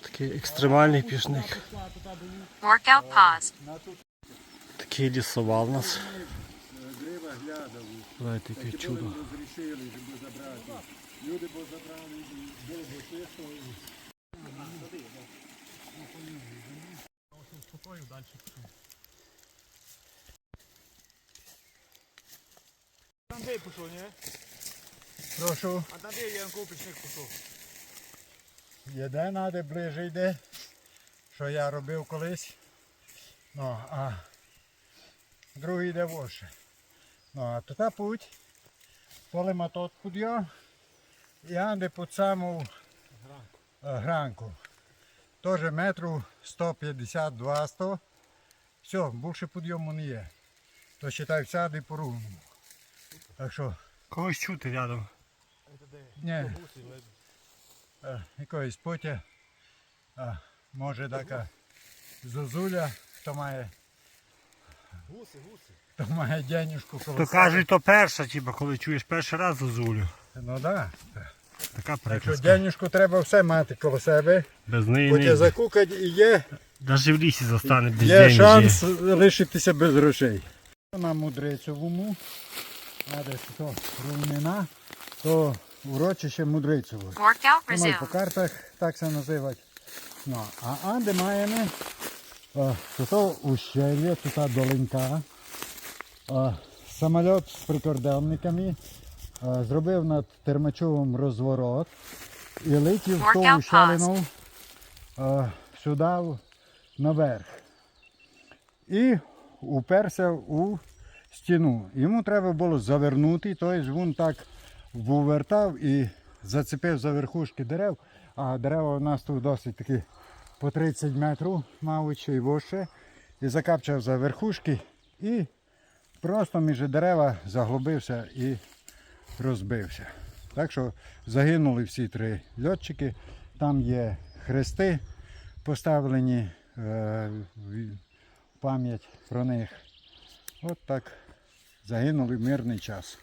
Такий екстремальний пішник. Workout paused. Такий лісовал у нас. Знаєте, яке чудо. Там де пішов, ні? Прошу, А там де Янко пішник пішов? Єде надо ближче йде, що я робив колись. Ну, а другий йде вовше. Ну, а тута путь, полема тот підйом, і анде під саму е, гранку. Теж метру 150-200. Все, більше підйому не є. То вважай, сяди по рівному. Так що, Когось чути рядом. ні, е, якоїсь потя, а, може така зозуля, хто має, Гуси, гуси. хто має денежку коло То кажуть, то перша, типу, коли чуєш перший раз зозулю. Ну так. Да. Така Якщо приказка. денежку треба все мати коло себе, Без неї не закукати і є, Навіть в лісі застане без є денежі. шанс лишитися без грошей. На мудрецьовому, а десь то рівнина, то урочище Воно й по картах так се називать. Ну, а анде маємо е, то то ущелье, то та долинка. Е, Самоліт з прикордонниками е, зробив над Термачовим розворот і летів в ту ущелину е, сюди наверх. І уперся у стіну. Йому треба було завернути, тобто він так вивертав і зацепив за верхушки дерев, а дерева у нас тут досить такі по 30 метрів, мабуть, й вище. І закапчав за верхушки і просто між дерева заглибився і розбився. Так що загинули всі три льотчики. Там є хрести поставлені е, в пам'ять про них. От так загинули в мирний час.